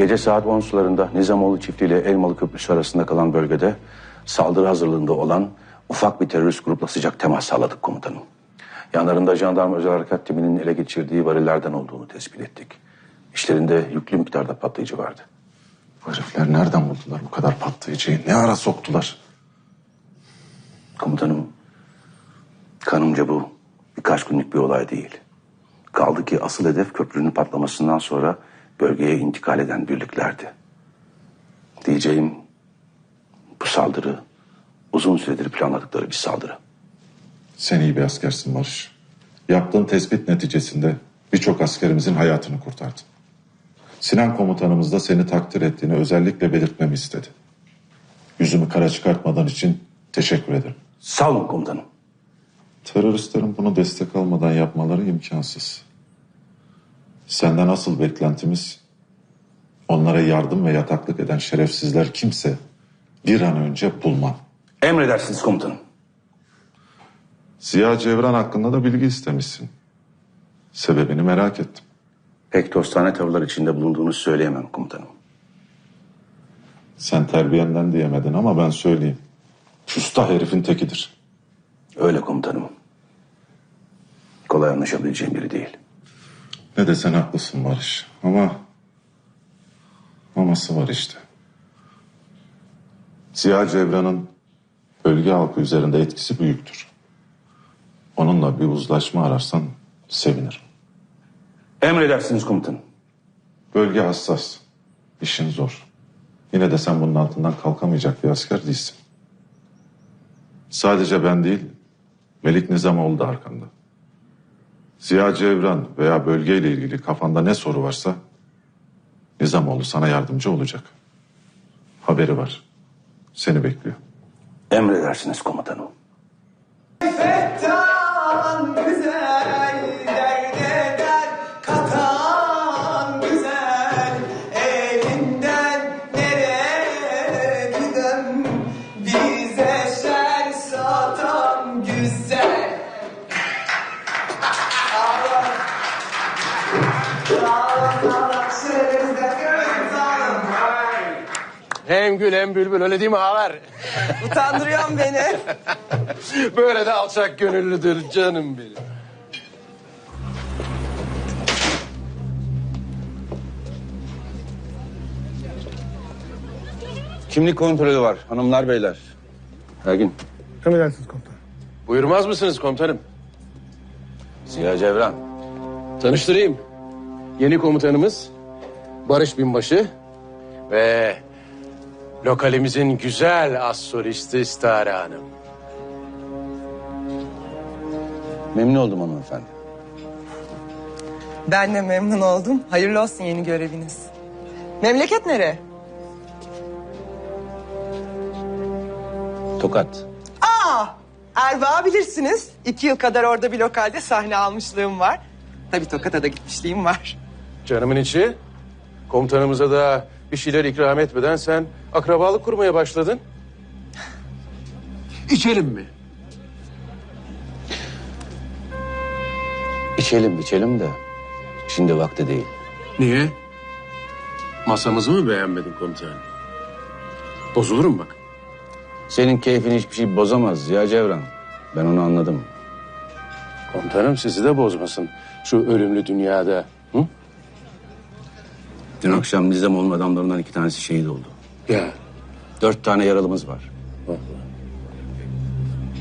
Gece saat 10 sularında Nizamoğlu çiftliği ile Elmalı Köprüsü arasında kalan bölgede saldırı hazırlığında olan ufak bir terörist grupla sıcak temas sağladık komutanım. Yanlarında jandarma özel harekat timinin ele geçirdiği varillerden olduğunu tespit ettik. İşlerinde yüklü miktarda patlayıcı vardı. Bu herifler nereden buldular bu kadar patlayıcıyı? Ne ara soktular? Komutanım, kanımca bu birkaç günlük bir olay değil. Kaldı ki asıl hedef köprünün patlamasından sonra bölgeye intikal eden birliklerdi. Diyeceğim bu saldırı uzun süredir planladıkları bir saldırı. Sen iyi bir askersin Barış. Yaptığın tespit neticesinde birçok askerimizin hayatını kurtardın. Sinan komutanımız da seni takdir ettiğini özellikle belirtmemi istedi. Yüzümü kara çıkartmadan için teşekkür ederim. Sağ olun komutanım. Teröristlerin bunu destek almadan yapmaları imkansız. Senden asıl beklentimiz onlara yardım ve yataklık eden şerefsizler kimse bir an önce bulman. Emredersiniz komutanım. Ziya Cevran hakkında da bilgi istemişsin. Sebebini merak ettim. Pek dostane tavırlar içinde bulunduğunu söyleyemem komutanım. Sen terbiyenden diyemedin ama ben söyleyeyim. Usta herifin tekidir. Öyle komutanım. Kolay anlaşabileceğim biri değil. Ne desen haklısın Barış. Ama aması var işte. Ziya Cevran'ın bölge halkı üzerinde etkisi büyüktür. Onunla bir uzlaşma ararsan sevinirim. Emredersiniz komutanım. Bölge hassas. İşin zor. Yine de sen bunun altından kalkamayacak bir asker değilsin. Sadece ben değil, Melik Nizamoğlu da arkanda. Ziya Cevran veya bölgeyle ilgili kafanda ne soru varsa Nizamoğlu sana yardımcı olacak. Haberi var. Seni bekliyor. Emredersiniz komutanım. Fettan güzel, Hem bülbül öyle değil mi ağalar? Utandırıyorsun beni. Böyle de alçak gönüllüdür canım benim. Kimlik kontrolü var hanımlar beyler. Ergin. Emredersiniz komutanım. Buyurmaz mısınız komutanım? Ziya Cevran. Tanıştırayım. Yeni komutanımız Barış Binbaşı ve lokalimizin güzel az solisti Stare Hanım. Memnun oldum hanımefendi. Ben de memnun oldum. Hayırlı olsun yeni göreviniz. Memleket nere? Tokat. Aa, Erbaa bilirsiniz. İki yıl kadar orada bir lokalde sahne almışlığım var. Tabii Tokat'a da gitmişliğim var. Canımın içi. Komutanımıza da bir şeyler ikram etmeden sen akrabalık kurmaya başladın. İçelim mi? İçelim içelim de şimdi vakti değil. Niye? Masamızı mı beğenmedin komutanım? Bozulurum bak. Senin keyfini hiçbir şey bozamaz Ziya Cevran. Ben onu anladım. Komutanım sizi de bozmasın şu ölümlü dünyada. Dün akşam Nizamoğlu'nun adamlarından iki tanesi şehit oldu. Ya. Dört tane yaralımız var. bak.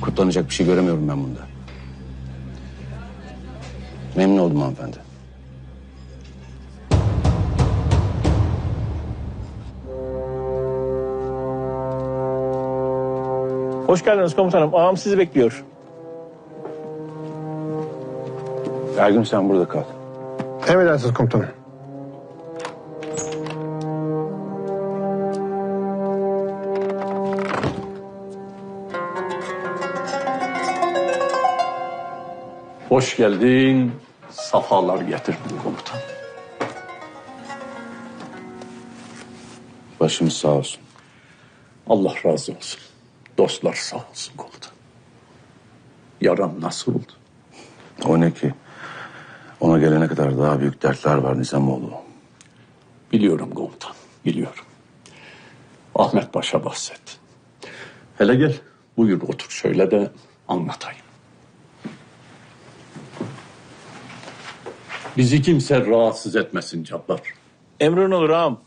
Kutlanacak bir şey göremiyorum ben bunda. Memnun oldum hanımefendi. Hoş geldiniz komutanım. Ağam sizi bekliyor. Ergün sen burada kal. Emredersiniz komutanım. Hoş geldin, safalar getirdin komutan. Başımız sağ olsun. Allah razı olsun. Dostlar sağ olsun komutan. Yaram nasıl oldu? O ne ki? Ona gelene kadar daha büyük dertler var Nizamoğlu. Biliyorum komutan, biliyorum. Ahmet Paşa bahsetti. Hele gel, buyur otur şöyle de anlatayım. Bizi kimse rahatsız etmesin Cabbar. Emrin olur ağam.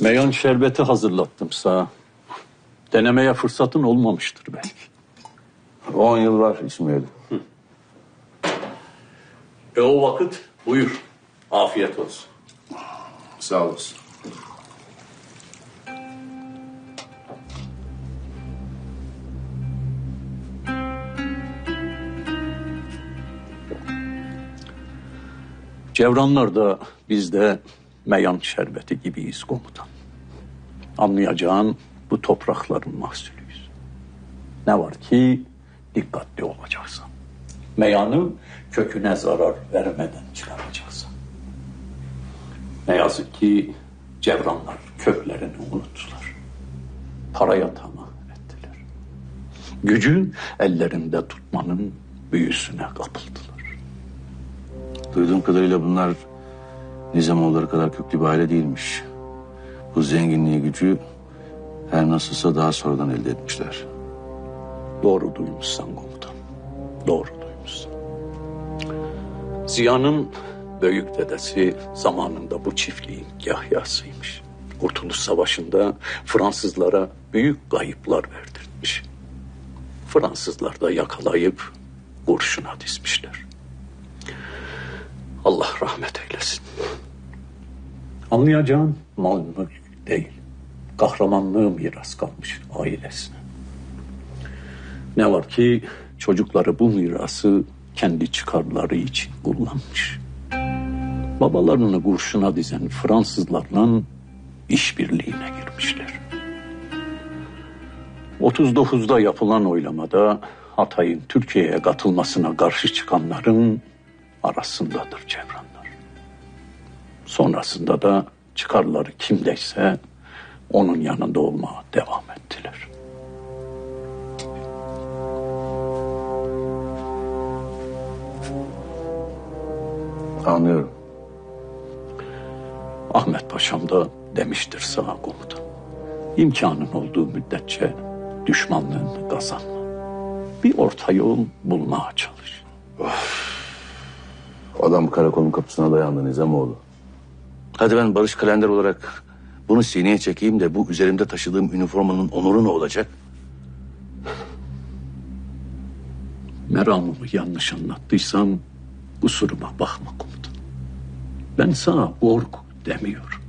Meyan şerbeti hazırlattım sana. Denemeye fırsatın olmamıştır belki. 10 yıl var içmeyeli. E o vakit buyur. Afiyet olsun. Sağ olasın. Cevranlar da biz de meyan şerbeti gibiyiz komutan. Anlayacağın bu toprakların mahsulüyüz. Ne var ki dikkatli olacaksın. Meyanı köküne zarar vermeden çıkaracaksın. Ne yazık ki Cevranlar köklerini unuttular. Paraya tamah ettiler. Gücü ellerinde tutmanın büyüsüne kapıldılar. Duyduğum kadarıyla bunlar Nizamoğulları kadar köklü bir aile değilmiş. Bu zenginliği gücü her nasılsa daha sonradan elde etmişler. Doğru duymuşsan komutan. Doğru duymuşsan. Ziya'nın büyük dedesi zamanında bu çiftliğin yahyasıymış. Kurtuluş Savaşı'nda Fransızlara büyük kayıplar verdirmiş. Fransızlar da yakalayıp kurşuna dizmişler. Allah rahmet eylesin. Anlayacağın mal mülk değil. Kahramanlığı miras kalmış ailesine. Ne var ki çocukları bu mirası kendi çıkarları için kullanmış. Babalarını kurşuna dizen Fransızlarla işbirliğine girmişler. 39'da yapılan oylamada Hatay'ın Türkiye'ye katılmasına karşı çıkanların arasındadır Cevranlar. Sonrasında da çıkarları kimdeyse onun yanında olmaya devam ettiler. Anlıyorum. Ahmet Paşam da demiştir sana komutan. İmkanın olduğu müddetçe düşmanlığını kazanma. Bir orta yol bulmaya çalış. Adam karakolun kapısına dayandı Nizamoğlu. Hadi ben Barış Kalender olarak bunu sineye çekeyim de bu üzerimde taşıdığım üniformanın onuru ne olacak? Meramımı yanlış anlattıysam kusuruma bakma komutan. Ben sana kork demiyorum.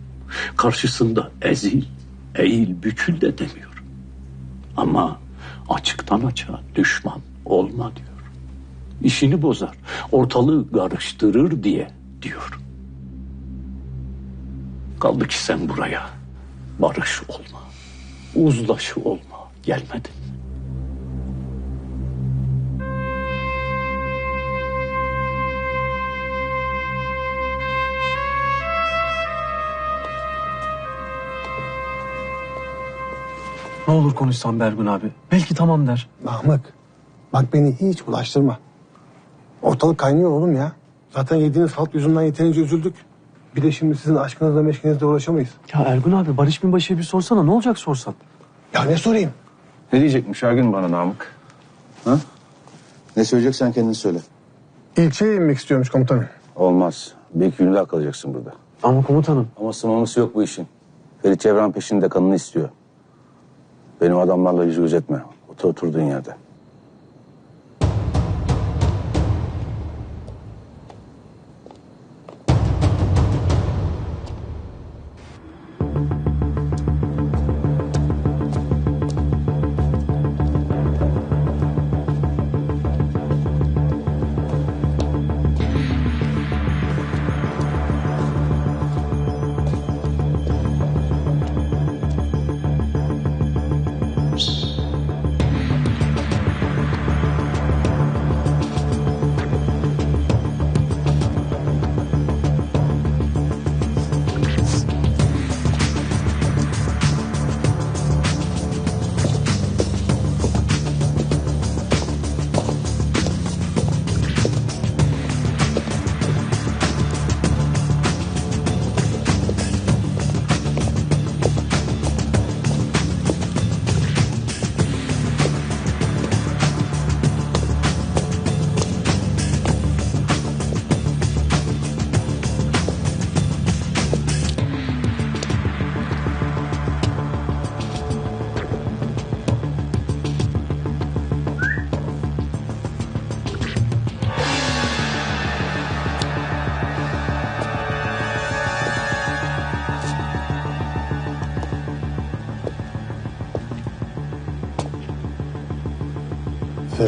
Karşısında ezil, eğil, bükül de demiyorum. Ama açıktan açığa düşman olma diyor. İşini bozar, ortalığı karıştırır diye diyor. Kaldı ki sen buraya barış olma, uzlaşı olma gelmedin. Ne olur konuşsan Bergun abi. Belki tamam der. Namık. Bak beni hiç bulaştırma. Ortalık kaynıyor oğlum ya. Zaten yediğiniz halt yüzünden yeterince üzüldük. Bir de şimdi sizin aşkınızla meşkinizle uğraşamayız. Ya Ergun abi Barış Binbaşı'ya bir sorsana ne olacak sorsan. Ya ne sorayım? Ne diyecekmiş Ergün bana Namık? Ha? Ne söyleyeceksen kendin söyle. İlçeye inmek istiyormuş komutanım. Olmaz. Bir iki gün daha kalacaksın burada. Ama komutanım. Ama sımaması yok bu işin. Ferit Cevran peşinde kanını istiyor. Benim adamlarla yüz göz etme. Otur oturduğun yerde.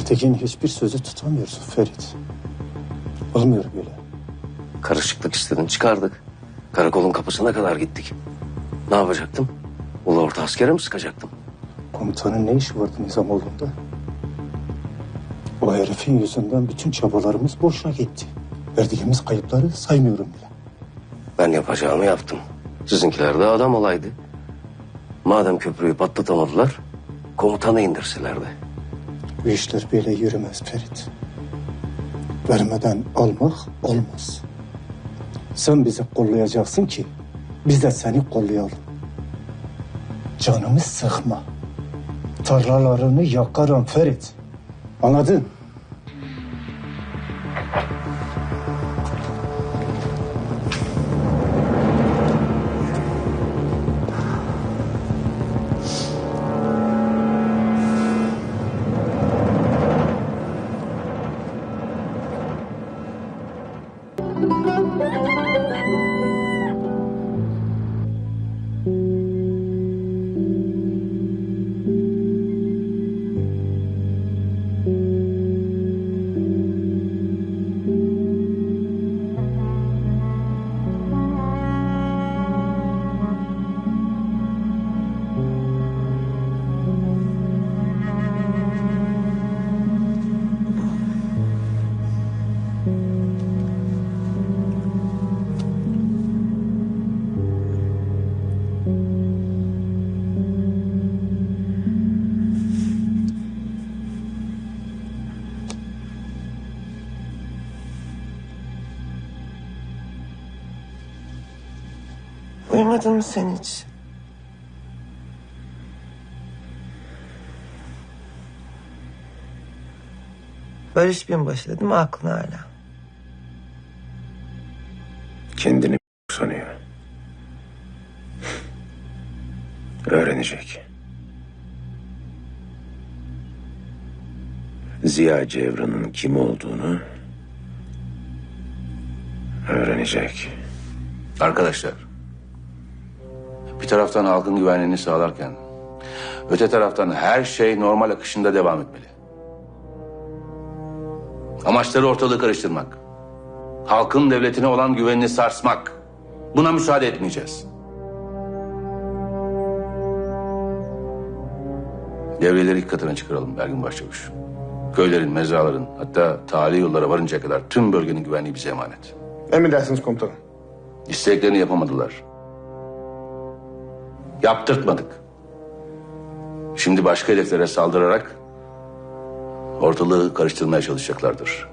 Pertekin hiçbir sözü tutamıyorsun Ferit. Olmuyor böyle. Karışıklık istedin çıkardık. Karakolun kapısına kadar gittik. Ne yapacaktım? Ulu orta askere mi sıkacaktım? Komutanın ne işi vardı Nizamoğlu'nda? O herifin yüzünden bütün çabalarımız boşuna gitti. Verdiğimiz kayıpları saymıyorum bile. Ben yapacağımı yaptım. Sizinkiler de adam olaydı. Madem köprüyü patlatamadılar, komutanı indirselerdi. Bu işler böyle yürümez Ferit. Vermeden almak olmaz. Sen bizi kollayacaksın ki biz de seni kollayalım. Canımı sıkma. Tarlalarını yakarım Ferit. Anladın? Uyumadın mı sen hiç? Barış binbaşı değil mi aklın hala? Kendini sanıyor. Öğrenecek. Ziya Cevran'ın kim olduğunu öğrenecek. Arkadaşlar, bir taraftan halkın güvenliğini sağlarken, öte taraftan her şey normal akışında devam etmeli. Amaçları ortalığı karıştırmak. Halkın devletine olan güvenini sarsmak. Buna müsaade etmeyeceğiz. Devreleri ilk katına çıkaralım Belgin Başçavuş. Köylerin, mezraların hatta tali yollara varıncaya kadar tüm bölgenin güvenliği bize emanet. Emredersiniz komutanım. İsteklerini yapamadılar. Yaptırtmadık. Şimdi başka hedeflere saldırarak ortalığı karıştırmaya çalışacaklardır.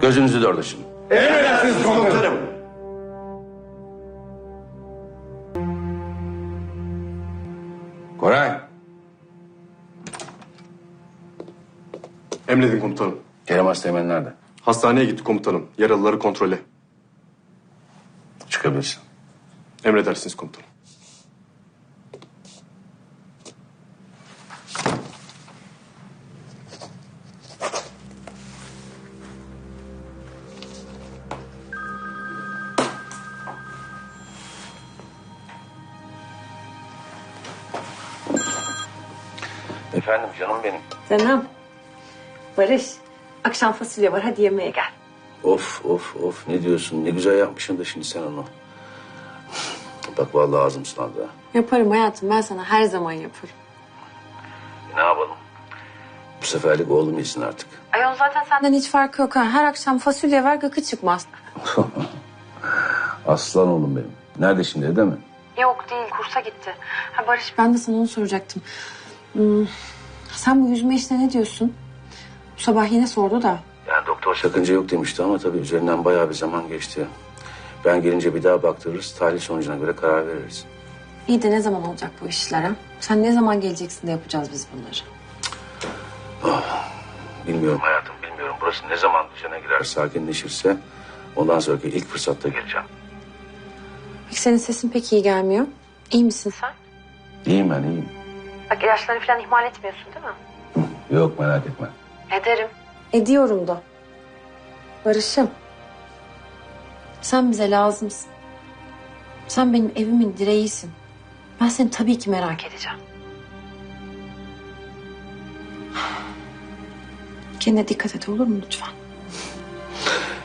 Gözünüzü dört açın. Koray, Emredin komutanım. Kerem Asteğmen nerede? Hastaneye gitti komutanım. Yaralıları kontrole. Çıkabilirsin. Emredersiniz komutanım. Efendim canım benim. Canım. Barış. Akşam fasulye var hadi yemeğe gel. Of of of ne diyorsun? Ne güzel yapmışsın da şimdi sen onu. Bak vallahi ağzım sulandı. ha. Yaparım hayatım ben sana her zaman yaparım. Ne yapalım? Bu seferlik oğlum yesin artık. Ayol zaten senden hiç farkı yok ha. Her akşam fasulye ver gıkı çıkmaz. Aslan oğlum benim. Nerede şimdi evde mi? Yok değil kursa gitti. Ha Barış ben de sana onu soracaktım. Hmm, sen bu yüzme işine ne diyorsun? Bu sabah yine sordu da. Yani doktor sakınca yok demişti ama tabii üzerinden bayağı bir zaman geçti. Ben gelince bir daha baktırırız. Tahlil sonucuna göre karar veririz. İyi de ne zaman olacak bu işler ha? Sen ne zaman geleceksin de yapacağız biz bunları. Bilmiyorum hayatım bilmiyorum. Burası ne zaman düzene girer sakinleşirse ondan sonraki ilk fırsatta geleceğim. Peki senin sesin pek iyi gelmiyor. İyi misin sen? İyiyim ben iyiyim. Bak ilaçları falan ihmal etmiyorsun değil mi? Yok merak etme. Ederim. Ediyorum da. Barış'ım. Sen bize lazımsın. Sen benim evimin direğisin. Ben seni tabii ki merak edeceğim. Kendine dikkat et olur mu lütfen?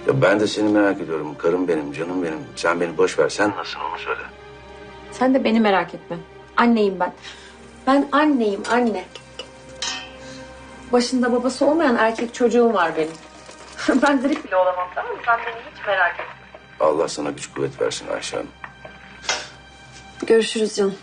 Ya ben de seni merak ediyorum. Karım benim, canım benim. Sen beni boş ver. Sen nasılsın onu söyle. Sen de beni merak etme. Anneyim ben. Ben anneyim anne. Başında babası olmayan erkek çocuğum var benim. ben grip bile olamam tamam mı? Sen beni hiç merak etme. Allah sana güç kuvvet versin Ayşe Hanım. Görüşürüz canım.